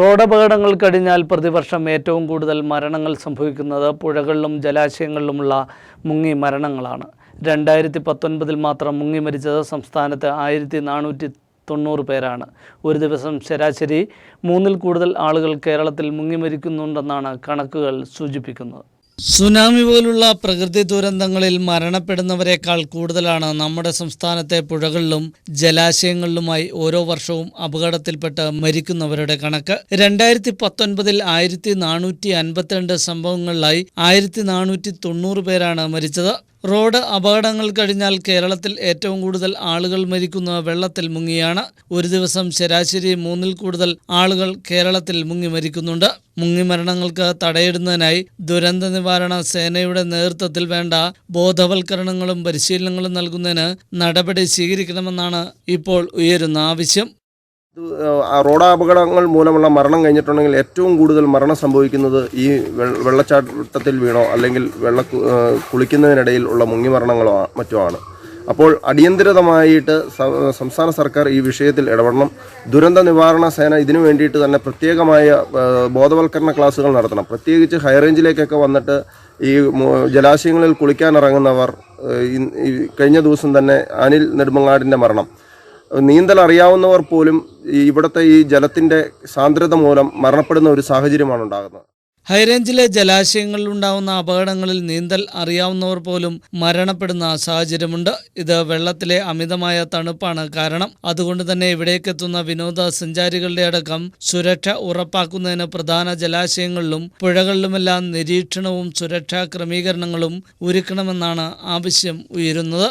റോഡപകടങ്ങൾ കഴിഞ്ഞാൽ പ്രതിവർഷം ഏറ്റവും കൂടുതൽ മരണങ്ങൾ സംഭവിക്കുന്നത് പുഴകളിലും ജലാശയങ്ങളിലുമുള്ള മുങ്ങി മരണങ്ങളാണ്. രണ്ടായിരത്തി പത്തൊൻപതിൽ മാത്രം മുങ്ങി മരിച്ചത് സംസ്ഥാനത്ത് ആയിരത്തി നാനൂറ്റി തൊണ്ണൂറ് പേരാണ്. ഒരു ദിവസം ശരാശരി മൂന്നിൽ കൂടുതൽ ആളുകൾ കേരളത്തിൽ മുങ്ങി മരിക്കുന്നുണ്ടെന്നാണ് കണക്കുകൾ സൂചിപ്പിക്കുന്നത്. സുനാമി പോലുള്ള പ്രകൃതി ദുരന്തങ്ങളിൽ മരണപ്പെടുന്നവരെക്കാൾ കൂടുതലാണ് നമ്മുടെ സംസ്ഥാനത്തെ പുഴകളിലും ജലാശയങ്ങളിലുമായി ഓരോ വർഷവും അപകടത്തിൽപ്പെട്ട് മരിക്കുന്നവരുടെ കണക്ക്. രണ്ടായിരത്തി പത്തൊൻപതിൽ ആയിരത്തി നാനൂറ്റി അൻപത്തിരണ്ട് സംഭവങ്ങളിലായി ആയിരത്തി നാനൂറ്റി തൊണ്ണൂറ് പേരാണ് മരിച്ചത്. റോഡ് അപകടങ്ങൾ കഴിഞ്ഞാൽ കേരളത്തിൽ ഏറ്റവും കൂടുതൽ ആളുകൾ മരിക്കുന്ന വെള്ളത്തിൽ മുങ്ങിയാണ്. ഒരു ദിവസം ശരാശരി മൂന്നിൽ കൂടുതൽ ആളുകൾ കേരളത്തിൽ മുങ്ങി മരിക്കുന്നുണ്ട്. മുങ്ങി മരണങ്ങൾക്ക് തടയിടുന്നതിനായി ദുരന്ത നിവാരണ സേനയുടെ നേതൃത്വത്തിൽ വേണ്ട ബോധവൽക്കരണങ്ങളും പരിശീലനങ്ങളും നൽകുന്നതിന് നടപടി സ്വീകരിക്കണമെന്നാണ് ഇപ്പോൾ ഉയരുന്ന ആവശ്യം. ഇത് ആ റോഡ് അപകടങ്ങൾ മൂലമുള്ള മരണം കഴിഞ്ഞിട്ടുണ്ടെങ്കിൽ ഏറ്റവും കൂടുതൽ മരണം സംഭവിക്കുന്നത് ഈ വെള്ളച്ചാട്ടത്തിൽ വീണോ അല്ലെങ്കിൽ വെള്ള കുളിക്കുന്നതിനിടയിൽ ഉള്ള മുങ്ങി മരണങ്ങളോ മറ്റോ ആണ് അപ്പോൾ അടിയന്തിരതമായിട്ട് സംസ്ഥാന സർക്കാർ ഈ വിഷയത്തിൽ ഇടപെടണം. ദുരന്ത നിവാരണ സേന ഇതിനു വേണ്ടിയിട്ട് തന്നെ പ്രത്യേകമായ ബോധവൽക്കരണ ക്ലാസുകൾ നടത്തണം. പ്രത്യേകിച്ച് ഹൈറേഞ്ചിലേക്കൊക്കെ വന്നിട്ട് ഈ ജലാശയങ്ങളിൽ ഈ കഴിഞ്ഞ ദിവസം തന്നെ അനിൽ നെടുമങ്ങാടിന്റെ മരണം. നീന്തൽ അറിയാവുന്നവർ പോലും ഇവിടുത്തെ ഈ ജലത്തിന്റെ സാന്ദ്രത മൂലം മരണപ്പെടുന്ന ഒരു സാഹചര്യമാണ് ഉണ്ടാകുന്നത്. ഹൈറേഞ്ചിലെ ജലാശയങ്ങളിൽ ഉണ്ടാകുന്ന അപകടങ്ങളിൽ നീന്തൽ അറിയാവുന്നവർ പോലും മരണപ്പെടുന്ന സാഹചര്യമുണ്ട്. ഇത് വെള്ളത്തിലെ അമിതമായ തണുപ്പാണ് കാരണം. അതുകൊണ്ട് തന്നെ ഇവിടേക്കെത്തുന്ന വിനോദസഞ്ചാരികളുടെ അടക്കം സുരക്ഷ ഉറപ്പാക്കുന്നതിന് പ്രധാന ജലാശയങ്ങളിലും പുഴകളിലുമെല്ലാം നിരീക്ഷണവും സുരക്ഷാ ക്രമീകരണങ്ങളും ഒരുക്കണമെന്നാണ് ആവശ്യം ഉയരുന്നത്.